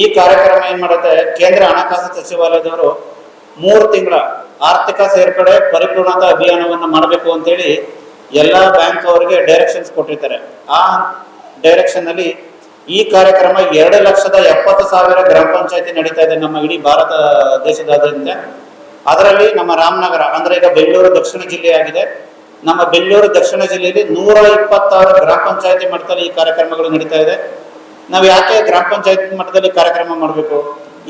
ಈ ಕಾರ್ಯಕ್ರಮ ಏನ್ ಮಾಡುತ್ತೆ? ಕೇಂದ್ರ ಹಣಕಾಸು ಸಚಿವಾಲಯದವರು ಮೂರು ತಿಂಗಳ ಆರ್ಥಿಕ ಸೇರ್ಪಡೆ ಪರಿಪೂರ್ಣತಾ ಅಭಿಯಾನವನ್ನು ಮಾಡಬೇಕು ಅಂತೇಳಿ ಎಲ್ಲ ಬ್ಯಾಂಕ್ ಅವರಿಗೆ ಡೈರೆಕ್ಷನ್ಸ್ ಕೊಟ್ಟಿರ್ತಾರೆ. ಆ ಡೈರೆಕ್ಷನ್ ಅಲ್ಲಿ ಈ ಕಾರ್ಯಕ್ರಮ ಎರಡು ಲಕ್ಷದ ಎಪ್ಪತ್ತು ಸಾವಿರ ಗ್ರಾಮ ಪಂಚಾಯತಿ ನಡೀತಾ ಇದೆ ನಮ್ಮ ಇಡೀ ಭಾರತ ದೇಶದಾದ್ಯಂತ. ಅದರಲ್ಲಿ ನಮ್ಮ ರಾಮನಗರ, ಅಂದ್ರೆ ಈಗ ಬೆಂಗಳೂರು ದಕ್ಷಿಣ ಜಿಲ್ಲೆಯಾಗಿದೆ ನಮ್ಮ ಬೆಂಗಳೂರು ದಕ್ಷಿಣ ಜಿಲ್ಲೆಯಲ್ಲಿ ನೂರ ಇಪ್ಪತ್ತಾರು ಗ್ರಾಮ ಪಂಚಾಯತಿ ಮಟ್ಟದಲ್ಲಿ ಈ ಕಾರ್ಯಕ್ರಮಗಳು ನಡೀತಾ ಇದೆ. ನಾವು ಯಾಕೆ ಗ್ರಾಮ ಪಂಚಾಯತ್ ಮಟ್ಟದಲ್ಲಿ ಕಾರ್ಯಕ್ರಮ ಮಾಡಬೇಕು?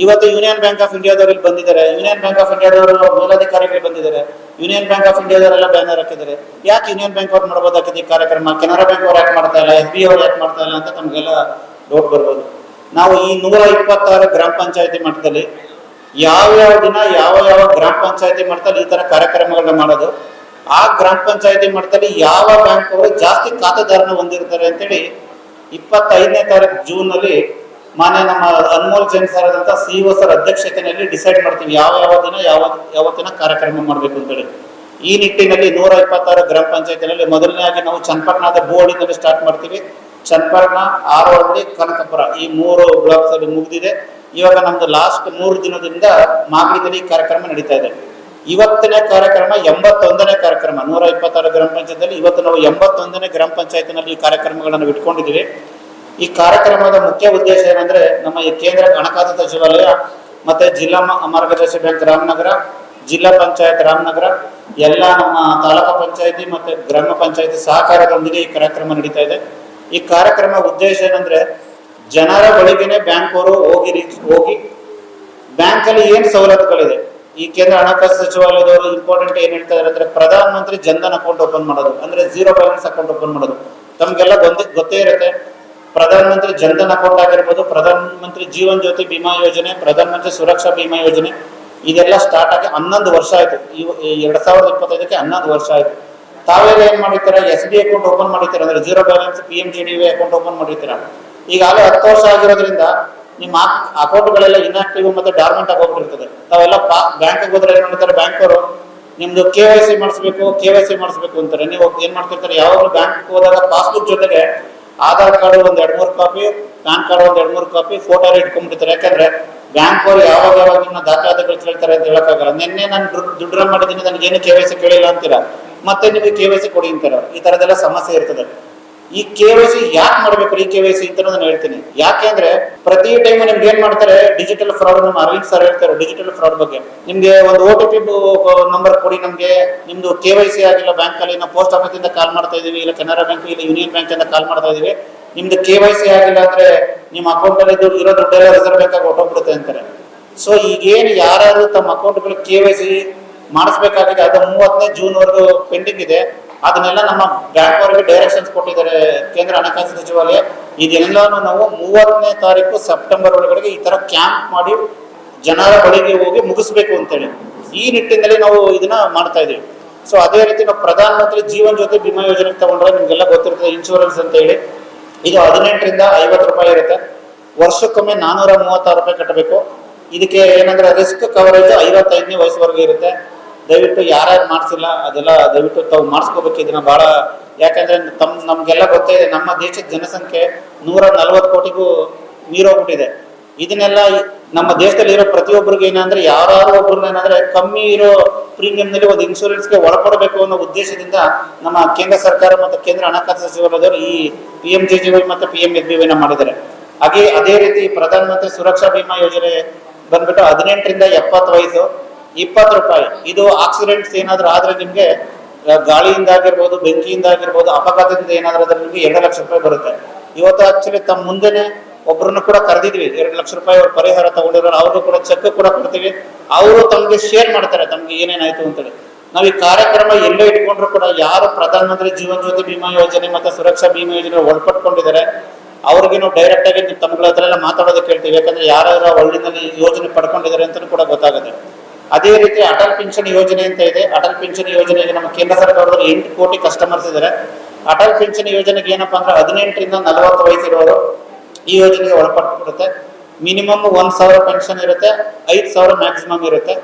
ಇವತ್ತು ಯೂನಿಯನ್ ಬ್ಯಾಂಕ್ ಆಫ್ ಇಂಡಿಯಾದವರು ಇಲ್ಲಿ ಬಂದಿದ್ದಾರೆ. ಯೂನಿಯನ್ ಬ್ಯಾಂಕ್ ಆಫ್ ಇಂಡಿಯಾದವರು ಮೇಲಧಿಕಾರಿಗಳು ಬಂದಿದ್ದಾರೆ. ಯೂನಿಯನ್ ಬ್ಯಾಂಕ್ ಆಫ್ ಇಂಡಿಯಾದವರೆಲ್ಲ ಬ್ಯಾನರ್ ಹಾಕಿದ್ದಾರೆ. ಯಾಕೆ ಯೂನಿಯನ್ ಬ್ಯಾಂಕ್ ಅವ್ರು ಮಾಡ್ಬೋದಾಗಿದೆ ಈ ಕಾರ್ಯಕ್ರಮ? ಕೆನರಾ ಬ್ಯಾಂಕ್ ಅವ್ರು ಯಾಕೆ ಮಾಡ್ತಾ ಇಲ್ಲ? ಎಸ್ ಬಿ ಅವ್ರು ಯಾಕೆ ಮಾಡ್ತಾ ಇಲ್ಲ ಅಂತ ತಮಗೆಲ್ಲ ಡೌಟ್ ಬರ್ಬೋದು. ನಾವು ಈ ನೂರ ಇಪ್ಪತ್ತಾರು ಗ್ರಾಮ ಪಂಚಾಯತಿ ಮಟ್ಟದಲ್ಲಿ ಯಾವ ಯಾವ ದಿನ, ಯಾವ ಯಾವ ಗ್ರಾಮ ಪಂಚಾಯತಿ ಮಟ್ಟದಲ್ಲಿ ಈ ತರ ಕಾರ್ಯಕ್ರಮಗಳನ್ನ ಮಾಡೋದು, ಆ ಗ್ರಾಮ ಪಂಚಾಯತಿ ಮಟ್ಟದಲ್ಲಿ ಯಾವ ಬ್ಯಾಂಕ್ ಅವರು ಜಾಸ್ತಿ ಖಾತೆದಾರನ ಹೊಂದಿರ್ತಾರೆ ಅಂತೇಳಿ ಇಪ್ಪತ್ತೈದನೇ ತಾರೀಕು ಜೂನ್ ಅಲ್ಲಿ ಮಾನ್ಯ ನಮ್ಮ ಅನ್ಮೋಲ್ ಜೈನ್ ಸರ್ ಆದಂತ ಸಿಇಒ ಸರ್ ಅಧ್ಯಕ್ಷತೆಯಲ್ಲಿ ಡಿಸೈಡ್ ಮಾಡ್ತೀವಿ ಯಾವ ಯಾವ ದಿನ ಯಾವ ಯಾವತ್ತಿನ ಕಾರ್ಯಕ್ರಮ ಮಾಡಬೇಕು ಅಂತೇಳಿ ಈ ನಿಟ್ಟಿನಲ್ಲಿ ನೂರ ಇಪ್ಪತ್ತಾರು ಗ್ರಾಮ ಪಂಚಾಯತಿನಲ್ಲಿ ಆಗಿ ನಾವು ಚನ್ನಪಟ್ಟಣದ ಬೋರ್ಡಿನಲ್ಲಿ ಸ್ಟಾರ್ಟ್ ಮಾಡ್ತೀವಿ. ಚನ್ನಪಟ್ಟಣ ಆರೋಹಳ್ಳಿ ಕನಕಪುರ ಈ ಮೂರು ಬ್ಲಾಕ್ಸ್ ಅಲ್ಲಿ ಮುಗಿದಿದೆ. ಇವಾಗ ನಮ್ದು ಲಾಸ್ಟ್ ಮೂರು ದಿನದಿಂದ ಮಾಗಡಿನಲ್ಲಿ ಕಾರ್ಯಕ್ರಮ ನಡೀತಾ ಇದೆ. ಇವತ್ತಿನ ಕಾರ್ಯಕ್ರಮ, ಎಂಬತ್ತೊಂದನೇ ಕಾರ್ಯಕ್ರಮ ನೂರ ಇಪ್ಪತ್ತಾರು ಗ್ರಾಮ ಪಂಚಾಯತ್ನಲ್ಲಿ ಇವತ್ತು ನಾವು ಎಂಬತ್ತೊಂದನೇ ಗ್ರಾಮ ಪಂಚಾಯತ್ನಲ್ಲಿ ಈ ಕಾರ್ಯಕ್ರಮಗಳನ್ನು ಇಟ್ಕೊಂಡಿದ್ದೀವಿ. ಈ ಕಾರ್ಯಕ್ರಮದ ಮುಖ್ಯ ಉದ್ದೇಶ ಏನಂದ್ರೆ ನಮ್ಮ ಈ ಕೇಂದ್ರ ಹಣಕಾಸು ಸಚಿವಾಲಯ ಮತ್ತೆ ಜಿಲ್ಲಾ ಮಾರ್ಗದರ್ಶಿ ಬ್ಯಾಂಕ್ ರಾಮನಗರ, ಜಿಲ್ಲಾ ಪಂಚಾಯತ್ ರಾಮನಗರ, ಎಲ್ಲ ನಮ್ಮ ತಾಲೂಕು ಪಂಚಾಯತಿ ಮತ್ತೆ ಗ್ರಾಮ ಪಂಚಾಯತಿ ಸಹಕಾರದೊಂದಿಗೆ ಈ ಕಾರ್ಯಕ್ರಮ ನಡೀತಾ ಇದೆ. ಈ ಕಾರ್ಯಕ್ರಮ ಉದ್ದೇಶ ಏನಂದ್ರೆ ಜನರ ಬಳಿಗೆನೆ ಬ್ಯಾಂಕ್ ಅವರು ಹೋಗಿ ಹೋಗಿ ಬ್ಯಾಂಕ್ ಅಲ್ಲಿ ಏನ್ ಸವಲತ್ತುಗಳಿದೆ? ಈ ಕೇಂದ್ರ ಹಣಕಾಸು ಸಚಿವಾಲಯದವರು ಇಂಪಾರ್ಟೆಂಟ್ ಏನ್ ಹೇಳ್ತಾ ಇದಾರೆ ಅಂದ್ರೆ ಪ್ರಧಾನ ಮಂತ್ರಿ ಜನ್ಧನ್ ಅಕೌಂಟ್ ಓಪನ್ ಮಾಡೋದು, ಅಂದ್ರೆ ಜೀರೋ ಬ್ಯಾಲೆನ್ಸ್ ಅಕೌಂಟ್ ಓಪನ್ ಮಾಡೋದು. ತಮ್ಗೆಲ್ಲ ಗೊತ್ತೇ ಗೊತ್ತೇ ಇರುತ್ತೆ. ಪ್ರಧಾನ ಮಂತ್ರಿ ಜನ್ಧನ್ ಅಕೌಂಟ್ ಆಗಿರ್ಬೋದು ಪ್ರಧಾನ ಮಂತ್ರಿ ಜೀವನ್ ಜ್ಯೋತಿ ಬಿಮಾ ಯೋಜನೆ ಪ್ರಧಾನ ಮಂತ್ರಿ ಸುರಕ್ಷಾ ಬಿಮಾ ಯೋಜನೆ, ಇದೆಲ್ಲ ಸ್ಟಾರ್ಟ್ ಆಗಿ ಹನ್ನೊಂದು ವರ್ಷ ಆಯ್ತು. ಎರಡ್ ಸಾವಿರದ ಇಪ್ಪತ್ತೈದಕ್ಕೆ ಹನ್ನೊಂದು ವರ್ಷ ಆಯ್ತು. ತಾವೆಲ್ಲ ಏನ್ ಮಾಡಿರ್ತಾರೆ? ಎಸ್ ಬಿ ಅಕೌಂಟ್ ಓಪನ್ ಮಾಡಿರ್ತಾರೆ? ಅಂದ್ರೆ zero balance P M G D V account open ಮಾಡಿರ್ತೀರ? ಈಗಾಗಲೇ ಹತ್ತು ವರ್ಷ ಆಗಿರೋದ್ರಿಂದ ನಿಮ್ಮ ಅಕೌಂಟ್ಗಳೆಲ್ಲ ಇನ್ಆಕ್ಟಿವ್ ಮತ್ತೆ ಡಾರ್ಮೆಂಟ್ ಆಗೋಗ್ಬಿಟ್ಟಿರ್ತದೆ ತಾವೆಲ್ಲ ಬ್ಯಾಂಕ್ಗೆ ಹೋದ್ರೆ ಏನ್ ಮಾಡ್ತಾರೆ ಬ್ಯಾಂಕ್ ಅವರು ನಿಮ್ದು ಕೆ ವೈ ಸಿ ಮಾಡಿಸ್ಬೇಕು, ಕೆ ವೈ ಸಿ ಮಾಡಿಸ್ಬೇಕು ಅಂತಾರೆ. ನೀವು ಏನ್ ಮಾಡ್ತಿರ್ತಾರೆ? ಯಾವಾಗಲೂ ಬ್ಯಾಂಕ್ ಹೋದಾಗ ಪಾಸ್ಬುಕ್ ಜೊತೆಗೆ ಆಧಾರ್ ಕಾರ್ಡ್ ಒಂದ್ ಎರಡ್ ಮೂರು ಕಾಪಿ, ಪ್ಯಾನ್ ಕಾರ್ಡ್ ಒಂದ್ ಎರಡ್ ಮೂರು ಕಾಪಿ, ಫೋಟೋ ಇಟ್ಕೊಂಡ್ಬಿಡ್ತಾರೆ. ಯಾಕಂದ್ರೆ ಬ್ಯಾಂಕ್ ಅವರು ಯಾವಾಗ ಯಾವಾಗ ನಿಮ್ಮ ದಾಖಲಾತಿಗಳು ಕೇಳ್ತಾರೆ ಅಂತ ಹೇಳಕ್ಕಾಗಲ್ಲ. ನಿನ್ನೆ ನಾನು ದುಡ್ಡು ರನ್ ಮಾಡಿದ್ದೀನಿ ನನಗೆ ಏನು ಕೆ ವೈ ಸಿ ಕೇಳಿಲ್ಲ ಅಂತೀರಾ? ಮತ್ತೆ ನಿಮಗೆ ಕೆ ವೈ ಸಿ ಕೊಡಿ ಅಂತಾರೆ? ಈ ತರದೆಲ್ಲ ಸಮಸ್ಯೆ ಇರ್ತದೆ. ಈ ಕೆ ವೈ ಸಿ ಯಾಕೆ ಮಾಡ್ಬೇಕು ಈ ಕೆ ವೈ ಸಿ ಅಂತ ನಾನು ಹೇಳ್ತೀನಿ. ಯಾಕೆ ಅಂದ್ರೆ ಪ್ರತಿ ಟೈಮ್ ನಿಮ್ಗೆ ಏನ್ ಮಾಡ್ತಾರೆ? ಡಿಜಿಟಲ್ ಫ್ರಾಡ್ ನಮ್ಮ ಅರವಿಂದ್ ಸರ್ ಹೇಳ್ತಾರೆ ಡಿಜಿಟಲ್ ಫ್ರಾಡ್ ಬಗ್ಗೆ. ನಿಮ್ಗೆ ಒಂದು ಓ ಟಿ ಪಿ ನಂಬರ್ ಕೊಡಿ ನಮ್ಗೆ. ನಿಮ್ದು ಕೆ ವೈ ಸಿ ಆಗಿಲ್ಲ ಬ್ಯಾಂಕ್ ಅಲ್ಲಿ, ನಾವು ಪೋಸ್ಟ್ ಆಫೀಸ್ ಇಂದ ಕಾಲ್ ಮಾಡ್ತಾ ಇದೀವಿ, ಇಲ್ಲ ಕೆನರಾ ಬ್ಯಾಂಕ್ ಇಲ್ಲ ಯೂನಿಯನ್ ಬ್ಯಾಂಕ್ ಇಂದ ಕಾಲ್ ಮಾಡ್ತಾ ಇದೀವಿ. ನಿಮ್ದು ಕೆ ವೈ ಸಿ ಆಗಿಲ್ಲ ಅಂದ್ರೆ ನಿಮ್ಮ ಅಕೌಂಟ್ ಅಲ್ಲಿ ಇರೋ ದುಡ್ಡೆಲ್ಲ ರಿಸರ್ವ್ ಬ್ಯಾಂಕ್ ಆಗಿ ಹೊಟ್ಟೋಗ್ಬಿಡುತ್ತೆ ಅಂತಾರೆ. ಸೊ ಈಗೇನು ಯಾರು ತಮ್ಮ ಅಕೌಂಟ್ಗಳು ಕೆ ವೈ ಸಿ ಮಾಡಿಸ್ಬೇಕಾಗಿದೆ, ಅದು ಮೂವತ್ತನೇ ಜೂನ್ ವರೆಗೂ ಪೆಂಡಿಂಗ್ ಇದೆ. ಅದನ್ನೆಲ್ಲ ನಮ್ಮ ಬ್ಯಾಂಕ್ ಅವರಿಗೆ ಡೈರೆಕ್ಷನ್ಸ್ ಕೊಟ್ಟಿದ್ದಾರೆ ಕೇಂದ್ರ ಹಣಕಾಸು ಸಚಿವಾಲಯ. ಇದೆಲ್ಲಾನು ನಾವು ಮೂವತ್ತನೇ ತಾರೀಕು ಸೆಪ್ಟೆಂಬರ್ ಒಳಗಡೆಗೆ ಈ ತರ ಕ್ಯಾಂಪ್ ಮಾಡಿ ಜನರ ಬಳಿಗೆ ಹೋಗಿ ಮುಗಿಸ್ಬೇಕು ಅಂತೇಳಿ. ಈ ನಿಟ್ಟಿನಲ್ಲಿ ನಾವು ಇದನ್ನ ಮಾಡ್ತಾ ಇದೀವಿ ಸೊ ಅದೇ ರೀತಿ ನಾವು ಪ್ರಧಾನ ಮಂತ್ರಿ ಜೀವನ್ ಜ್ಯೋತಿ ಬಿಮಾ ಯೋಜನೆ ತಗೊಂಡ್ರೆ ನಿಮ್ಗೆಲ್ಲ ಗೊತ್ತಿರ್ತದೆ ಇನ್ಶೂರೆನ್ಸ್ ಅಂತ ಹೇಳಿ. ಇದು ಹದಿನೆಂಟರಿಂದ ಐವತ್ತು ರೂಪಾಯಿ ಇರುತ್ತೆ. ವರ್ಷಕ್ಕೊಮ್ಮೆ ನಾನೂರ ಮೂವತ್ತಾರು ರೂಪಾಯಿ ಕಟ್ಟಬೇಕು. ಇದಕ್ಕೆ ಏನಂದ್ರೆ ರಿಸ್ಕ್ ಕವರೇಜ್ ಐವತ್ತೈದನೇ ವಯಸ್ಸುವರೆಗೂ ಇರುತ್ತೆ. ದಯವಿಟ್ಟು ಯಾರ್ಯಾರು ಮಾಡಿಸಿಲ್ಲ, ಅದೆಲ್ಲ ದಯವಿಟ್ಟು ತಾವು ಮಾಡಿಸ್ಕೋಬೇಕು. ಇದನ್ನ ಬಹಳ ಯಾಕಂದ್ರೆ ತಮ್, ನಮ್ಗೆಲ್ಲ ಗೊತ್ತೇ ಇದೆ, ನಮ್ಮ ದೇಶದ ಜನಸಂಖ್ಯೆ ನೂರ ನಲ್ವತ್ತು ಕೋಟಿಗೂ ಮೀರೋಗ್ಬಿಟ್ಟಿದೆ. ಇದನ್ನೆಲ್ಲ ನಮ್ಮ ದೇಶದಲ್ಲಿ ಇರೋ ಪ್ರತಿಯೊಬ್ಬರಿಗೆ ಏನಂದ್ರೆ ಯಾರು ಒಬ್ಬರನ್ನ ಏನಂದ್ರೆ, ಕಮ್ಮಿ ಇರೋ ಪ್ರೀಮಿಯಂನಲ್ಲಿ ಒಂದು ಇನ್ಶೂರೆನ್ಸ್ಗೆ ಒಳಪಡಬೇಕು ಅನ್ನೋ ಉದ್ದೇಶದಿಂದ ನಮ್ಮ ಕೇಂದ್ರ ಸರ್ಕಾರ ಮತ್ತು ಕೇಂದ್ರ ಹಣಕಾಸು ಸಚಿವಾಲಯದವರು ಈ P M J G Y ಮತ್ತು ಪಿ ಎಂ ಎಸ್ ಬಿ ವೈನ ಮಾಡಿದ್ದಾರೆ. ಹಾಗೆ ಅದೇ ರೀತಿ ಪ್ರಧಾನಮಂತ್ರಿ ಸುರಕ್ಷಾ ಬಿಮಾ ಯೋಜನೆ ಬಂದ್ಬಿಟ್ಟು ಹದಿನೆಂಟರಿಂದ ಎಪ್ಪತ್ತು ವಯಸ್ಸು. ಇಪ್ಪತ್ತು ರೂಪಾಯಿ. ಇದು ಆಕ್ಸಿಡೆಂಟ್ಸ್ ಏನಾದರೂ ಆದ್ರೆ ನಿಮ್ಗೆ ಆ, ಗಾಳಿಯಿಂದ ಆಗಿರ್ಬೋದು ಬೆಂಕಿಯಿಂದ ಆಗಿರ್ಬೋದು ಅಪಘಾತದಿಂದ ಏನಾದರೂ ಆದ್ರೆ ನಿಮಗೆ ಎರಡು ಲಕ್ಷ ರೂಪಾಯಿ ಬರುತ್ತೆ. ಇವತ್ತು ಆಕ್ಚುಲಿ ತಮ್ಮ ಮುಂದೆನೆ ಒಬ್ಬರನ್ನು ಕೂಡ ಕರೆದಿದ್ವಿ. ಎರಡು ಲಕ್ಷ ರೂಪಾಯಿ ಅವ್ರು ಪರಿಹಾರ ತಗೊಂಡಿರೋ ಅವ್ರಿಗೂ ಕೂಡ ಚೆಕ್ ಕೂಡ ಕೊಡ್ತೀವಿ. ಅವರು ತಮಗೆ ಶೇರ್ ಮಾಡ್ತಾರೆ ತಮ್ಗೆ ಏನೇನಾಯ್ತು ಅಂತೇಳಿ. ನಾವು ಈ ಕಾರ್ಯಕ್ರಮ ಎಲ್ಲೇ ಇಟ್ಕೊಂಡ್ರು ಕೂಡ ಯಾರು ಪ್ರಧಾನ ಮಂತ್ರಿ ಜೀವನ್ ಜ್ಯೋತಿ ಬಿಮಾ ಯೋಜನೆ ಮತ್ತೆ ಸುರಕ್ಷಾ ಬಿಮಾ ಯೋಜನೆ ಒಳಪಟ್ಕೊಂಡಿದ್ದಾರೆ ಅವ್ರಿಗೆ ನಾವು ಡೈರೆಕ್ಟ್ ಆಗಿ ನೀವು ತಮ್ಗಳ ಹತ್ರ ಎಲ್ಲ ಮಾತಾಡೋದಕ್ಕೆ ಹೇಳ್ತೀವಿ. ಯಾಕಂದ್ರೆ ಯಾರ್ಯಾರ ಒಳ್ಳಿನಲ್ಲಿ ಯೋಜನೆ ಪಡ್ಕೊಂಡಿದ್ದಾರೆ ಅಂತ ಕೂಡ ಗೊತ್ತಾಗುತ್ತೆ. ಅದೇ ರೀತಿ ಅಟಲ್ ಪಿಂಚಣಿ ಯೋಜನೆ ಅಂತ ಇದೆ. ಅಟಲ್ ಪಿಂಚಣಿ ಯೋಜನೆಗೆ ನಮ್ಮ ಕೇಂದ್ರ ಸರ್ಕಾರದಲ್ಲಿ ಎಂಟು ಕೋಟಿ ಕಸ್ಟಮರ್ಸ್ ಇದ್ದಾರೆ. ಅಟಲ್ ಪಿಂಚಣಿ ಯೋಜನೆಗೆ ಏನಪ್ಪಾ ಅಂದ್ರೆ ಹದಿನೆಂಟರಿಂದ ನಲವತ್ತು ವಯಸ್ಸಿರೋರು ಈ ಯೋಜನೆಗೆ ಒಳಪಟ್ಟಿರುತ್ತೆ. ಮಿನಿಮಮ್ ಒಂದ್ ಸಾವಿರ ಪೆನ್ಷನ್ ಇರುತ್ತೆ, ಐದು ಸಾವಿರ ಮ್ಯಾಕ್ಸಿಮಮ್ ಇರುತ್ತೆ.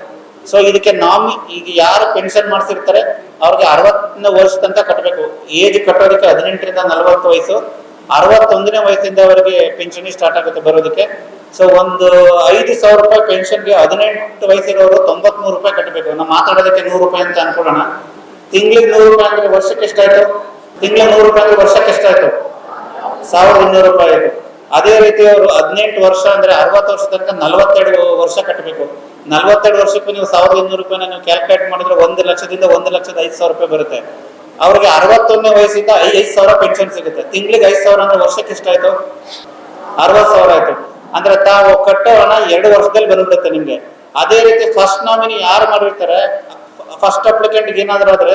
ಸೊ ಇದಕ್ಕೆ ನಾಮಿ ಈಗ ಯಾರು ಪೆನ್ಷನ್ ಮಾಡಿಸಿರ್ತಾರೆ, ಅವ್ರಿಗೆ ಅರವತ್ತನೇ ವರ್ಷ ತನಕ ಕಟ್ಟಬೇಕು ಏಜ್ ಕಟ್ಟೋದಕ್ಕೆ ಹದಿನೆಂಟರಿಂದ ನಲವತ್ತು ವಯಸ್ಸು, ಅರವತ್ತೊಂದನೇ ವಯಸ್ಸಿಂದ ಅವರಿಗೆ ಪಿಂಚಣಿ ಸ್ಟಾರ್ಟ್ ಆಗುತ್ತೆ ಬರೋದಕ್ಕೆ. ಸೊ ಒಂದು ಐದು ಸಾವಿರ ರೂಪಾಯಿ ಪೆನ್ಷನ್ಗೆ ಹದಿನೆಂಟು ವಯಸ್ಸಿರೋರು ತೊಂಬತ್ಮೂರು ರೂಪಾಯಿ ಕಟ್ಟಬೇಕು ನಾವು ಮಾತಾಡೋದಕ್ಕೆ ನೂರು ರೂಪಾಯಿ ಅಂತ ಅನ್ಕೊಳ್ಳೋಣ. ತಿಂಗಳಿಗೆ ನೂರು ರೂಪಾಯಿ ಅಂದ್ರೆ ವರ್ಷಕ್ಕೆ ಎಷ್ಟಾಯ್ತು? ತಿಂಗಳಿಗೆ ನೂರು ರೂಪಾಯಿ ಅಂದ್ರೆ ವರ್ಷಕ್ಕೆ ಎಷ್ಟಾಯ್ತು? ಸಾವಿರದ ಇನ್ನೂರು ರೂಪಾಯಿ ಆಯ್ತು. ಅದೇ ರೀತಿ ಅವರು ಹದಿನೆಂಟು ವರ್ಷ ಅಂದ್ರೆ ಅರವತ್ತು ವರ್ಷ ತನಕ ನಲವತ್ತೆರಡು ವರ್ಷ ಕಟ್ಟಬೇಕು ನಲವತ್ತೆರಡು ವರ್ಷಕ್ಕೂ ನೀವು ಸಾವಿರದ ಇನ್ನೂರು ರೂಪಾಯಿನ ನೀವು ಕ್ಯಾಲ್ಕುಲೇಟ್ ಮಾಡಿದ್ರೆ ಒಂದು ಲಕ್ಷದಿಂದ ಒಂದು ಲಕ್ಷದ ಐದು ಸಾವಿರ ರೂಪಾಯಿ ಬರುತ್ತೆ. ಅವ್ರಿಗೆ ಅರವತ್ತೊಂದನೇ ವಯಸ್ಸಿಂದ ಐದು ಸಾವಿರ ಪೆನ್ಷನ್ ಸಿಗುತ್ತೆ. ತಿಂಗಳಿಗೆ ಐದು ಸಾವಿರ ಅಂದ್ರೆ ವರ್ಷಕ್ಕೆ ಎಷ್ಟಾಯ್ತು? ಅರವತ್ತು ಸಾವಿರ ಆಯ್ತು. ಅಂದ್ರೆ ತಾವು ಕಟ್ಟೋ ಹಣ ಎರಡು ವರ್ಷದಲ್ಲಿ ಬಂದ್ಬಿಡುತ್ತೆ ನಿಮ್ಗೆ. ಅದೇ ರೀತಿ ಫಸ್ಟ್ ನಾಮಿನಿ ಯಾರು ಮಾಡಿರ್ತಾರೆ? ಫಸ್ಟ್ ಅಪ್ಲಿಕೆಂಟ್ ಏನಾದ್ರು ಆದ್ರೆ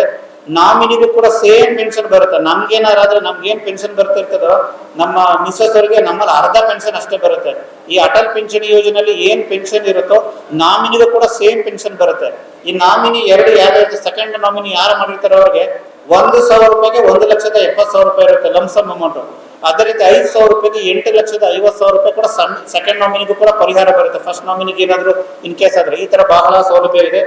ನಾಮಿನಿಗೂ ಕೂಡ ಸೇಮ್ ಪೆನ್ಷನ್ ಬರುತ್ತೆ. ನಮ್ಗೇನಾದ್ರು ಆದ್ರೆ ನಮ್ಗೇನ್ ಪೆನ್ಷನ್ ಬರ್ತಿರ್ತದೋ, ನಮ್ಮ ಮಿಸಸ್ ಅವರಿಗೆ ನಮ್ಮಲ್ಲಿ ಅರ್ಧ ಪೆನ್ಷನ್ ಅಷ್ಟೇ ಬರುತ್ತೆ. ಈ ಅಟಲ್ ಪಿಂಚಣಿ ಯೋಜನೆಯಲ್ಲಿ ಏನ್ ಪೆನ್ಷನ್ ಇರುತ್ತೋ ನಾಮಿನಿಗೂ ಕೂಡ ಸೇಮ್ ಪೆನ್ಷನ್ ಬರುತ್ತೆ. ಈ ನಾಮಿನಿ ಎರಡು ಯಾವ್ದು ಸೆಕೆಂಡ್ ನಾಮಿನಿ ಯಾರು ಮಾಡಿರ್ತಾರೋ ಅವ್ರಿಗೆ ಒಂದು ಸಾವಿರ ರೂಪಾಯಿಗೆ ಒಂದು ಲಕ್ಷದ ಎಪ್ಪತ್ತು ಸಾವಿರ ರೂಪಾಯಿ ಇರುತ್ತೆ ಲಂಸಮ್ ಅಮೌಂಟ್ ಅದೇ ರೀತಿ ಐದು ಸಾವಿರ ರೂಪಾಯಿಗೆ ಎಂಟು ಲಕ್ಷದ ಐವತ್ತು ಸಾವಿರ ರೂಪಾಯಿ ಕೂಡ ಸಣ್ಣ ಸೆಕೆಂಡ್ ನಾಮಿನಿಗೂ ಕೂಡ ಪರಿಹಾರ ಬರುತ್ತೆ. ಫಸ್ಟ್ ನಾಮಿನಿಗೆ ಏನಾದರೂ ಇನ್ ಕೇಸ್ ಆದ್ರೆ. ಈ ತರ ಬಹಳ ಸೌಲಭ್ಯ ಇದೆ.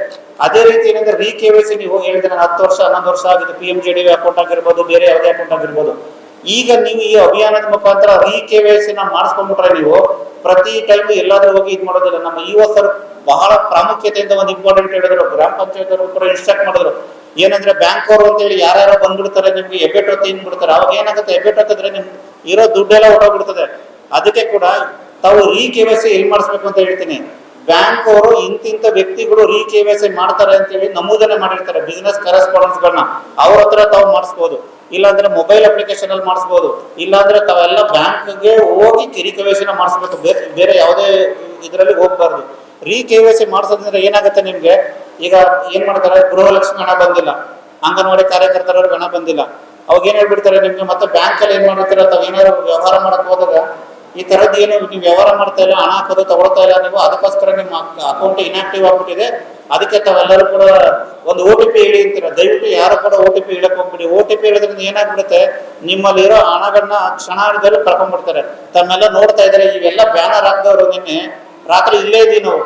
ಅದೇ ರೀತಿ ಏನಂದ್ರೆ ರೀ ಕೆ ವೈ ಸಿ ನೀವು ಹೇಳಿದ್ರೆ ನಾನು ಹತ್ತು ವರ್ಷ, ಹನ್ನೊಂದು ವರ್ಷ ಆಗಿದೆ. P M J D account ಆಗಿರ್ಬೋದು, ಬೇರೆ ಯಾವುದೇ ಅಕೌಂಟ್ ಆಗಿರ್ಬೋದು. ಈಗ ನೀವು ಈ ಅಭಿಯಾನದ ಮುಖಾಂತರ ರೀ ಕೆ ವೈ ಸಿ ಮಾಡಿಸ್ಕೊಂಡ್ಬಿಟ್ರೆ ನೀವು ಪ್ರತಿ ಟೈಮ್ ಎಲ್ಲಾದ್ರೂ ಹೋಗಿ ಇದು ಮಾಡೋದಿಲ್ಲ. ನಮ್ಮ ಈ ಸರ್ ಬಹಳ ಪ್ರಾಮುಖ್ಯತೆಯಿಂದ ಒಂದು ಇಂಪಾರ್ಟೆಂಟ್ ಹೇಳಿದ್ರು. ಗ್ರಾಮ ಪಂಚಾಯತ್ ಅವರು ಕೂಡ ಇನ್ಸ್ಟ್ರಕ್ಟ್ ಮಾಡಿದ್ರು. ಏನಂದ್ರೆ ಬ್ಯಾಂಕ್ ಅವರು ಅಂತೇಳಿ ಯಾರ್ಯಾರೋ ಬಂದ್ಬಿಡ್ತಾರೆ, ನಿಮ್ಗೆ ಎಬೆಟ್ ಹೊತ್ತು ಬಿಡ್ತಾರೆ ಅವಾಗ ಏನಾಗುತ್ತೆ? ಎಬೆಟ್ ಹೊತ್ತಿದ್ರೆ ನಿಮ್ ಇರೋ ದುಡ್ಡೆಲ್ಲ ಹೊರಟೋಗ್ಬಿಡ್ತದೆ. ಅದಕ್ಕೆ ಕೂಡ ತಾವು ರೀ ಕೆ ವೈ ಸಿ ಎಲ್ಲಿ ಮಾಡಿಸ್ಬೇಕು ಅಂತ ಹೇಳ್ತೀನಿ. ಬ್ಯಾಂಕ್ ಅವರು ಇಂತಿಂತ ವ್ಯಕ್ತಿಗಳು ರೀ ಕೆ ವೈ ಸಿ ಮಾಡ್ತಾರೆ ಅಂತೇಳಿ ನಮೂದನೆ ಮಾಡಿರ್ತಾರೆ. ಬಿಸ್ನೆಸ್ ಕರೆಸ್ಪಾಂಡೆನ್ಸ್ ಗಳನ್ನ ಅವ್ರ ಹತ್ರ ತಾವು ಮಾಡಿಸ್ಬೋದು. ಇಲ್ಲಾಂದ್ರೆ ಮೊಬೈಲ್ ಅಪ್ಲಿಕೇಶನ್ ಅಲ್ಲಿ ಮಾಡಿಸ್ಬೋದು. ಇಲ್ಲಾಂದ್ರೆ ತಾವೆಲ್ಲ ಬ್ಯಾಂಕ್ಗೆ ಹೋಗಿ ಕಿರಿ ಕೆ ವೈ ಮಾಡಿಸ್ಬೇಕು. ಬೇರೆ ಬೇರೆ ಯಾವುದೇ ಇದರಲ್ಲಿ ಹೋಗ್ಬಾರ್ದು. ರೀ ಕೆ ವೈ ಸಿ ಮಾಡಿಸೋದ್ರಿಂದ ಏನಾಗುತ್ತೆ ನಿಮ್ಗೆ? ಈಗ ಏನ್ ಮಾಡ್ತಾರೆ? ಗೃಹಲಕ್ಷ್ಮಿ ಹಣ ಬಂದಿಲ್ಲ. ಅಂಗನವಾಡಿ ಕಾರ್ಯಕರ್ತರವ್ರಿಗೆ ಹಣ ಬಂದಿಲ್ಲ. ಅವಾಗ ಏನ್ ಹೇಳ್ಬಿಡ್ತಾರೆ ನಿಮ್ಗೆ? ಮತ್ತೆ ಬ್ಯಾಂಕ್ ಅಲ್ಲಿ ಏನ್ ಮಾಡಿರ್ತೀರ ತಾವ್ ಏನಾದ್ರು ವ್ಯವಹಾರ ಮಾಡಕ್ ಹೋದಾಗ ಈ ತರದ್ ಏನು ನೀವು ವ್ಯವಹಾರ ಮಾಡ್ತಾ ಇಲ್ಲ, ಹಣ ಹಾಕೋದು ತಗೊಳ್ತಾ ಇಲ್ಲ ನೀವು, ಅದಕ್ಕೋಸ್ಕರ ನಿಮ್ಮ ಅಕೌಂಟ್ ಇನ್ಆಕ್ಟಿವ್ ಆಗ್ಬಿಟ್ಟಿದೆ. ಅದಕ್ಕೆ ತಾವೆಲ್ಲರೂ ಕೂಡ ಒಂದು ಓ ಟಿ ಪಿ ಹೇಳಿ ಅಂತೀರ? ದಯವಿಟ್ಟು ಯಾರು ಕೂಡ ಓ ಟಿ ಪಿ ಹೇಳಕ್ ಹೋಗ್ಬಿಡಿ. ಓ ಟಿ ಪಿ ಹೇಳಿದ್ರಿಂದ ಏನಾಗ್ಬಿಡುತ್ತೆ? ನಿಮ್ಮಲ್ಲಿರೋ ಹಣಗಳನ್ನ ಕ್ಷಣದಲ್ಲಿ ಕಳ್ಕೊಂಡ್ಬಿಡ್ತಾರೆ. ತಮ್ಮೆಲ್ಲ ನೋಡ್ತಾ ಇದಾರೆ ಇವೆಲ್ಲ ಬ್ಯಾನರ್ ಹಾಕ್ದವ್ರು ನಿನ್ನೆ ರಾತ್ರಿ ಇಲ್ಲೇ ಇದೀವಿ ನಾವು.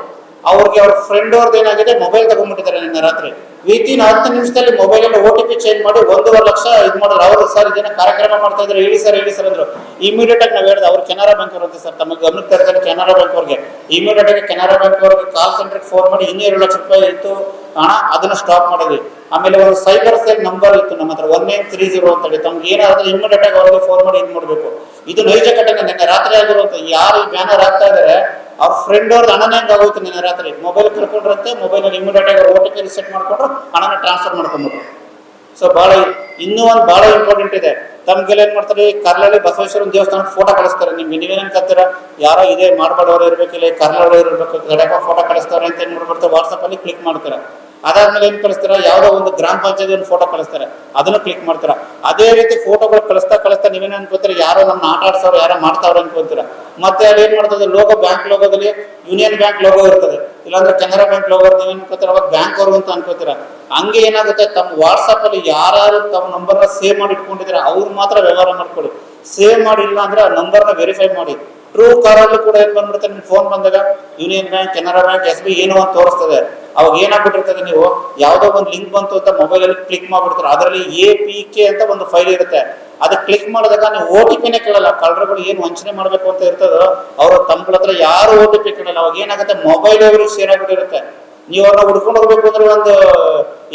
ಅವ್ರಿಗೆ ಅವ್ರ ಫ್ರೆಂಡ್ ಅವ್ರದ್ದು ಏನಾಗಿದೆ? ಮೊಬೈಲ್ ತಗೊಂಡ್ಬಿಟ್ಟಿದ್ದಾರೆ ನಿನ್ನೆ ರಾತ್ರಿ. ವಿತಿನ್ ಹತ್ತು ನಿಮಿಷದಲ್ಲಿ ಮೊಬೈಲ್ ಅಲ್ಲಿ ಓ ಟಿ ಪಿ ಚೇಂಜ್ ಮಾಡಿ ಒಂದೂವರೆ ಲಕ್ಷ ಇದು ಮಾಡಿದ್ರು. ಅವರು ಸರ್, ಇದೇನ ಕಾರ್ಯಕ್ರಮ ಮಾಡ್ತಾ ಇದ್ರೆ. ಹೇಳಿ ಸರ್ ಹೇಳಿ ಸರ್ ಅಂದ್ರು. ಇಮಿಡಿಯೇಟ್ ಆಗಿ ನಾವು ಹೇಳಿದೆ, ಅವ್ರು ಕೆನರಾ ಬ್ಯಾಂಕ್ ಅವ್ರು ಸರ್. ತಮಗೆ ಗಮನಕ್ಕೆ ತರ್ತಾರೆ ಕೆನರಾ ಬ್ಯಾಂಕ್ ಅವ್ರಿಗೆ. ಇಮಿಡಿಯೇಟ್ ಆಗಿ ಕೆನರಾ ಬ್ಯಾಂಕ್ ಅವ್ರಿಗೆ ಕಾಲ್ ಸೆಂಟರ್ಗೆ ಫೋನ್ ಮಾಡಿ ಇನ್ನೂ ಎರಡು ಲಕ್ಷ ರೂಪಾಯಿ ಇತ್ತು. ಹಣ, ಅದನ್ನ ಸ್ಟಾಪ್ ಮಾಡಿದ್ವಿ. ಆಮೇಲೆ ಒಂದು ಸೈಬರ್ ಸೆಲ್ ನಂಬರ್ ಇತ್ತು ನಮ್ಮ ಹತ್ರ. ಒನ್ ಏನ್ ತ್ರೀ ಜೀರೋ ಅಂತ ಹೇಳಿ. ತಮ್ಗೆ ಏನಾದ್ರೂ ಇಮಿಡಿಯೇಟ್ ಆಗಿ ಅವ್ರಿಗೆ ಫೋನ್ ಮಾಡಿ ಇದು ಮಾಡಬೇಕು. ಇದು ನೈಜ ಘಟನೆ. ನಿನ್ನೆ ರಾತ್ರಿ ಆಗಿರುವಂತ ಯಾರು ಬ್ಯಾನರ್ ಆಗ್ತಾ ಇದಾರೆ. ಅವ್ರ ಫ್ರೆಂಡ್ ಅವ್ರದ್ದು ಹಣನೇ ಹೆಂಗ್ ಆಗೋಯ್ತು ನಿನ್ನೆ ರಾತ್ರಿ? ಮೊಬೈಲ್ ಕಳ್ಕೊಂಡ್ರಂತೆ ಮೊಬೈಲಲ್ಲಿ ಇಮಿಡಿಯೇಟ್ ಆಗಿ ಓ ಟಿ ಪಿ ರಿಸೆಟ್ ಮಾಡ್ಕೊಂಡ್ರು, ಹಣನ ಟ್ರಾನ್ಸ್ಫರ್ ಮಾಡ್ಕೊಂಡ್ಬಿಟ್ರು ಸೊ ಭಾಳ ಇನ್ನೂ ಒಂದು ಭಾಳ ಇಂಪಾರ್ಟೆಂಟ್ ಇದೆ. ತಮ್ಗೆಲ್ಲ ಏನು ಮಾಡ್ತಾರೆ? ಈ ಕರ್ಲಲ್ಲಿ ಬಸವೇಶ್ವರನ ದೇವಸ್ಥಾನಕ್ಕೆ ಫೋಟೋ ಕಳಿಸ್ತಾರೆ. ನಿಮ್ಗೆ ನೀವೇನು ಕತ್ತೀರ? ಯಾರೋ ಇದೇ ಇರಬೇಕು ಈ ಕರ್ಲವ್ರು ಇರಬೇಕು ಕಡೆಕ ಫೋಟೋ ಕಳಿಸ್ತಾರೆ ಅಂತ ಹೇಳಿ ಮಾಡ್ಬಿಡ್ತಾರೆ? ವಾಟ್ಸಪ್ಪಲ್ಲಿ ಕ್ಲಿಕ್ ಮಾಡ್ತಾರೆ. ಅದಾದ್ಮೇಲೆ ಏನು ಕಳಿಸ್ತಾರೆ? ಯಾವುದೋ ಒಂದು ಗ್ರಾಮ ಪಂಚಾಯತ್ ಒಂದು ಫೋಟೋ ಕಳಿಸ್ತಾರೆ. ಅದನ್ನು ಕ್ಲಿಕ್ ಮಾಡ್ತಾರೆ. ಅದೇ ರೀತಿ ಫೋಟೋಗಳು ಕಳಿಸ್ತಾ ಕಳಿಸ್ತಾ ನೀವೇನು ಅನ್ಕೋತೀರ? ಯಾರೋ ನಮ್ಮ ಆಟ ಆಡ್ಸೋರು ಯಾರೋ ಮಾಡ್ತಾವ್ರ ಅನ್ಕೋತೀರ? ಮತ್ತೆ ಅಲ್ಲಿ ಏನ್ ಮಾಡ್ತದೆ? ಲೋಗೋ ಬ್ಯಾಂಕ್ ಲೋಗೋದಲ್ಲಿ ಯೂನಿಯನ್ ಬ್ಯಾಂಕ್ ಲೋಗೋ ಇರ್ತದೆ. ಇಲ್ಲಾಂದ್ರೆ ಕೆನರಾ ಬ್ಯಾಂಕ್ ಲೋಗೋ ನೀವೇನು ಅನ್ಕೋತೀರ? ಅವಾಗ ಬ್ಯಾಂಕ್ ಅವರು ಅಂತ ಅನ್ಕೋತೀರ? ಹಂಗೆ ಏನಾಗುತ್ತೆ? ತಮ್ಮ ವಾಟ್ಸಪ್ ಅಲ್ಲಿ ಯಾರು ತಮ್ಮ ನಂಬರ್ನ ಸೇವ್ ಮಾಡಿ ಇಟ್ಕೊಂಡಿದ್ರೆ ಅವ್ರು ಮಾತ್ರ ವ್ಯವಹಾರ ಮಾಡ್ಕೊಳ್ಳಿ. ಸೇವ್ ಮಾಡಿಲ್ಲ ಅಂದ್ರೆ ಆ ನಂಬರ್ನ ವೆರಿಫೈ ಮಾಡಿ. ಟ್ರೂ ಕಾರಲ್ಲೂ ಕೂಡ ಏನ್ ಬಂದ್ಬಿಡ್ತಾರೆ ನಿಮ್ ಫೋನ್ ಬಂದಾಗ Union Bank Canara Bank S B ಏನೋ ಅಂತ ತೋರಿಸ್ತದೆ. ಅವಾಗ ಏನಾಗ್ಬಿಟ್ಟಿರ್ತದೆ ನೀವು? ಯಾವ್ದೋ ಒಂದು ಲಿಂಕ್ ಬಂತು ಅಂತ ಮೊಬೈಲ್ ಅಲ್ಲಿ ಕ್ಲಿಕ್ ಮಾಡ್ಬಿಡ್ತಾರೆ. ಅದರಲ್ಲಿ ಎ ಪಿ ಕೆ ಅಂತ ಒಂದು ಫೈಲ್ ಇರುತ್ತೆ. ಅದಕ್ಕೆ ಕ್ಲಿಕ್ ಮಾಡಿದಾಗ ನೀವು ಓ ಟಿ ಪಿನೇ ಕೇಳಲ್ಲ. ಕಳ್ಳರುಗಳು ಏನು ವಂಚನೆ ಮಾಡಬೇಕು ಅಂತ ಇರ್ತದೋ, ಅವರು ತಮ್ಮ ಹತ್ರ ಯಾರು ಓ ಟಿ ಪಿ ಕೇಳಲ್ಲ. ಅವಾಗ ಏನಾಗುತ್ತೆ? ಮೊಬೈಲ್ ಅವ್ರಿಗೆ ಶೇರ್ ಆಗ್ಬಿಟ್ಟಿರುತ್ತೆ. ನೀವು ಅವ್ರನ್ನ ಹುಡ್ಕೊಂಡು ಹೋಗ್ಬೇಕು ಅಂದ್ರೆ ಒಂದು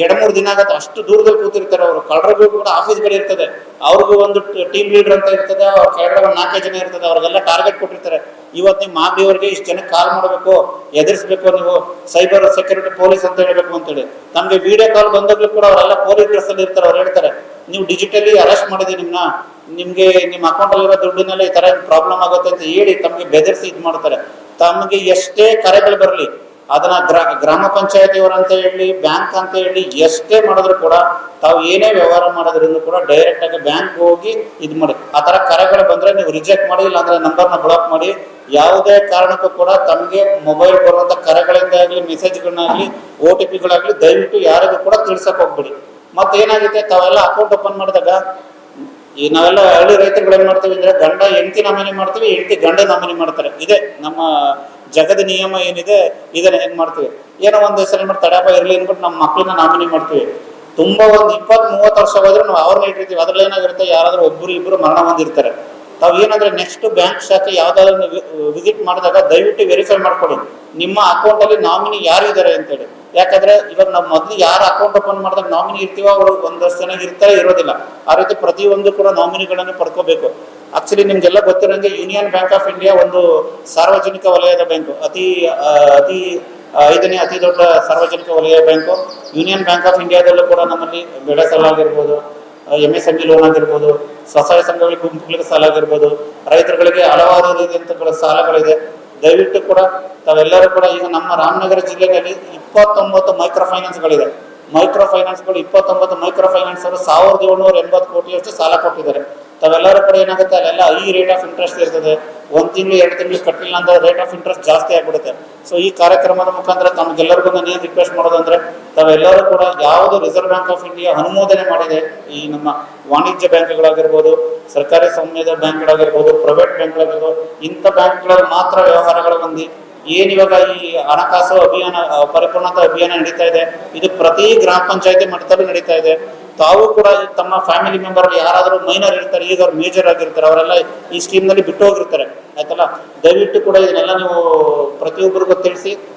ಎರಡ್ ಮೂರು ದಿನ ಆಗತ್ತೆ ಅಷ್ಟು ದೂರದಲ್ಲಿ ಕೂತಿರ್ತಾರೆ ಅವರು. ಕಳ್ಳರಿಗೂ ಕೂಡ ಆಫೀಸ್ ಆಫೀಸ್ಗಳು ಇರ್ತದೆ. ಅವ್ರಿಗೂ ಒಂದು ಟೀಮ್ ಲೀಡರ್ ಅಂತ ಇರ್ತದೆ. ಅವ್ರ ಕೆಳಗಡೆ ಒಂದು ನಾಲ್ಕೈದು ಜನ ಇರ್ತದೆ. ಅವ್ರಿಗೆಲ್ಲ ಟಾರ್ಗೆಟ್ ಕೊಟ್ಟಿರ್ತಾರೆ. ಇವತ್ತು ನಿಮ್ಮ ಮಾಗಡಿಯವರಿಗೆ ಇಷ್ಟು ಜನಕ್ಕೆ ಕಾಲ್ ಮಾಡಬೇಕು, ಎದುರಿಸ್ಬೇಕು ನೀವು. ಸೈಬರ್ ಸೆಕ್ಯೂರಿಟಿ ಪೊಲೀಸ್ ಅಂತ ಹೇಳ್ಬೇಕು ಅಂತೇಳಿ. ನಮಗೆ ವಿಡಿಯೋ ಕಾಲ್ ಬಂದಾಗ್ಲೂ ಕೂಡ ಅವರೆಲ್ಲ ಪೊಲೀಸ್ ಡ್ರೆಸ್ ಅಲ್ಲಿ ಇರ್ತಾರೆ. ಅವ್ರು ಹೇಳ್ತಾರೆ, ನೀವು ಡಿಜಿಟಲಿ ಅರೆಸ್ಟ್ ಮಾಡಿದೆ ನಿಮ್ನ. ನಿಮ್ಗೆ ನಿಮ್ಮ ಅಕೌಂಟ್ ಅಲ್ಲಿರೋ ದುಡ್ಡಿನಲ್ಲಿ ಈ ತರ ಪ್ರಾಬ್ಲಮ್ ಆಗುತ್ತೆ? ಅಂತ ಹೇಳಿ ತಮಗೆ ಬೆದರಿಸಿ ಇದು ಮಾಡ್ತಾರೆ. ತಮಗೆ ಎಷ್ಟೇ ಕರೆಗಳು ಬರಲಿ ಅದನ್ನ ಗ್ರಾ, ಗ್ರಾಮ ಪಂಚಾಯತಿಯವರಂತ ಹೇಳಿ, ಬ್ಯಾಂಕ್ ಅಂತ ಹೇಳಿ ಎಷ್ಟೇ ಮಾಡಿದ್ರು ಕೂಡ ತಾವು ಏನೇ ವ್ಯವಹಾರ ಮಾಡೋದ್ರಿಂದ ಕೂಡ ಡೈರೆಕ್ಟ್ ಆಗಿ ಬ್ಯಾಂಕ್ ಹೋಗಿ ಇದು ಮಾಡಿ. ಆ ತರ ಕರೆಗಳು ಬಂದ್ರೆ ನೀವು ರಿಜೆಕ್ಟ್ ಮಾಡಿ ಇಲ್ಲ ಅಂದ್ರೆ ನಂಬರ್ನ ಬ್ಲಾಕ್ ಮಾಡಿ. ಯಾವುದೇ ಕಾರಣಕ್ಕೂ ಕೂಡ ತಮಗೆ ಮೊಬೈಲ್ ಬರುವಂತ ಕರೆಗಳಿಂದ ಆಗಲಿ ಮೆಸೇಜ್ಗಳನ್ನಾಗಲಿ ಓ ಟಿ ಪಿಗಳಾಗಲಿ ದಯವಿಟ್ಟು ಯಾರಿಗೂ ಕೂಡ ತಿಳ್ಸಕ್ ಹೋಗ್ಬಿಡಿ. ಮತ್ತೆ ಏನಾಗುತ್ತೆ ತಾವೆಲ್ಲ ಅಕೌಂಟ್ ಓಪನ್ ಮಾಡಿದಾಗ ಈ ನಾವೆಲ್ಲ ಹಳ್ಳಿ ರೈತರುಗಳು ಏನ್ ಮಾಡ್ತೀವಿ ಅಂದ್ರೆ ಗಂಡ ಹೆಂಡತಿ ನಮನೆ ಮಾಡ್ತೀವಿ, ಹೆಂಡತಿ ಗಂಡ ನಮನೆ ಮಾಡ್ತಾರೆ. ಇದೆ ನಮ್ಮ ಜಗದ ನಿಯಮ ಏನಿದೆ, ಇದನ್ನ ಹೆಂಗೆ ಮಾಡ್ತೀವಿ? ಏನೋ ಒಂದು ಹೆಸರು ಮಾಡಿ ತಡಪ ಇರ್ಲಿ ಅಂದ್ಬಿಟ್ಟು ನಮ್ಮ ಮಕ್ಕಳನ್ನ ನಾಮಿನಿ ಮಾಡ್ತೀವಿ. ತುಂಬಾ ಒಂದು ಇಪ್ಪತ್ ಮೂವತ್ತು ವರ್ಷ ಹೋದ್ರೆ ನಾವು ಅವ್ರನ್ನ ಇಟ್ಟಿರ್ತೀವಿ. ಅದ್ರಲ್ಲಿ ಏನಾಗಿರುತ್ತೆ, ಯಾರಾದ್ರೂ ಒಬ್ಬರು ಇಬ್ರು ಮರಣ ಹೊಂದಿರ್ತಾರೆ. ತಾವು ಏನಂದ್ರೆ ನೆಕ್ಸ್ಟ್ ಬ್ಯಾಂಕ್ ಶಾಖೆ ಯಾವ್ದಾದ್ರು ವಿಸಿಟ್ ಮಾಡಿದಾಗ ದಯವಿಟ್ಟು ವೆರಿಫೈ ಮಾಡ್ಕೊಳ್ಳಿ. ನಿಮ್ಮ ಅಕೌಂಟ್ ಅಲ್ಲಿ ನಾಮಿನಿ ಯಾರು ಇದ್ದಾರೆ ಅಂತೇಳಿ. ಯಾಕಂದ್ರೆ ಇವಾಗ ನಾವು ಮೊದಲು ಯಾರು ಅಕೌಂಟ್ ಓಪನ್ ಮಾಡಿದಾಗ ನಾಮಿನಿ ಇರ್ತೀವೋ ಅವರು ಒಂದಷ್ಟು ಜನ ಇರ್ತಾರೆ ಇರೋದಿಲ್ಲ. ಆ ರೀತಿ ಪ್ರತಿಯೊಂದು ಕೂಡ ನಾಮಿನಿಗಳನ್ನು ಪಡ್ಕೋಬೇಕು. ಆಕ್ಚುಲಿ ನಿಮ್ಗೆಲ್ಲ ಗೊತ್ತಿರೋಂಗೆ ಯೂನಿಯನ್ ಬ್ಯಾಂಕ್ ಆಫ್ ಇಂಡಿಯಾ ಒಂದು ಸಾರ್ವಜನಿಕ ವಲಯದ ಬ್ಯಾಂಕು ಅತಿ ಅತಿ ಐದನೇ ಅತಿ ದೊಡ್ಡ ಸಾರ್ವಜನಿಕ ವಲಯ ಬ್ಯಾಂಕು ಯೂನಿಯನ್ ಬ್ಯಾಂಕ್ ಆಫ್ ಇಂಡಿಯಾದಲ್ಲೂ ಕೂಡ ನಮ್ಮಲ್ಲಿ ಬೆಳೆ ಸಾಲ ಆಗಿರ್ಬೋದು M S M E loan ಆಗಿರ್ಬೋದು, ಸ್ವಸಹಾಯ ಸಂಘಗಳಿಗೆ ಗುಂಪುಗಳಿಗೆ ಸಾಲ ಆಗಿರ್ಬೋದು, ರೈತರುಗಳಿಗೆ ಹಲವಾರು ರೀತಿಯಂತ ಸಾಲಗಳಿದೆ. ದಯವಿಟ್ಟು ಕೂಡ ತಾವೆಲ್ಲರೂ ಕೂಡ ಈಗ ನಮ್ಮ ರಾಮನಗರ ಜಿಲ್ಲೆಯಲ್ಲಿ ಇಪ್ಪತ್ತೊಂಬತ್ತು ಮೈಕ್ರೋ ಫೈನಾನ್ಸ್ಗಳಿದೆ ಮೈಕ್ರೋ ಫೈನಾನ್ಸ್ಗಳು ಇಪ್ಪತ್ತೊಂಬತ್ತು ಮೈಕ್ರೋ ಫೈನಾನ್ಸ್ ಅವರು ಸಾವಿರದ ಏಳ್ನೂರ ಎಂಬತ್ತು ಕೋಟಿಯಷ್ಟು ಸಾಲ ಕೊಟ್ಟಿದ್ದಾರೆ. ತಾವೆಲ್ಲರೂ ಕೂಡ ಏನಾಗುತ್ತೆ, ಅಲ್ಲೆಲ್ಲ ಐ ರೇಟ್ ಆಫ್ ಇಂಟ್ರೆಸ್ಟ್ ಇರ್ತದೆ. ಒಂದು ತಿಂಗಳು, ಎರಡು ತಿಂಗಳು ಕಟ್ಟಿಲ್ಲ ಅಂದ್ರೆ ರೇಟ್ ಆಫ್ ಇಂಟ್ರೆಸ್ಟ್ ಜಾಸ್ತಿ ಆಗ್ಬಿಡುತ್ತೆ. ಸೊ ಈ ಕಾರ್ಯಕ್ರಮದ ಮುಖಾಂತರ ತಮಗೆಲ್ಲರಿಗೂ ನಾನು ಏನು ರಿಕ್ವೆಸ್ಟ್ ಮಾಡೋದಂದ್ರೆ ತಾವೆಲ್ಲರೂ ಕೂಡ ಯಾವುದು ರಿಸರ್ವ್ ಬ್ಯಾಂಕ್ ಆಫ್ ಇಂಡಿಯಾ ಅನುಮೋದನೆ ಮಾಡಿದೆ, ಈ ನಮ್ಮ ವಾಣಿಜ್ಯ ಬ್ಯಾಂಕ್ಗಳಾಗಿರ್ಬೋದು, ಸರ್ಕಾರಿ ಸ್ವಾಮ್ಯದ ಬ್ಯಾಂಕ್ಗಳಾಗಿರ್ಬೋದು ಪ್ರೈವೇಟ್ ಬ್ಯಾಂಕ್ಗಳಾಗಿರ್ಬೋದು, ಇಂಥ ಬ್ಯಾಂಕ್ಗಳಲ್ಲಿ ಮಾತ್ರ ವ್ಯವಹಾರಗಳು ಬಂದು ಏನಿವಾಗ ಈ ಹಣಕಾಸು ಅಭಿಯಾನ, ಪರಿಪೂರ್ಣತಾ ಅಭಿಯಾನ ನಡೀತಾ ಇದೆ, ಇದು ಪ್ರತಿ ಗ್ರಾಮ ಪಂಚಾಯತಿ ಮಟ್ಟದಲ್ಲೂ ನಡೀತಾ ಇದೆ. ತಾವು ಕೂಡ ತಮ್ಮ ಫ್ಯಾಮಿಲಿ ಮೆಂಬರ್ ಯಾರಾದರೂ ಮೈನರ್ ಇರ್ತಾರೆ, ಈಗ ಅವ್ರು ಮೇಜರ್ ಆಗಿರ್ತಾರೆ, ಅವರೆಲ್ಲ ಈ ಸ್ಕೀಮ್ನಲ್ಲಿ ಬಿಟ್ಟು ಹೋಗಿರ್ತಾರೆ. ಆಯ್ತಲ್ಲ? ದಯವಿಟ್ಟು ಕೂಡ ಇದನ್ನೆಲ್ಲ ನೀವು ಪ್ರತಿಯೊಬ್ಬರಿಗೂ ತಿಳಿಸಿ.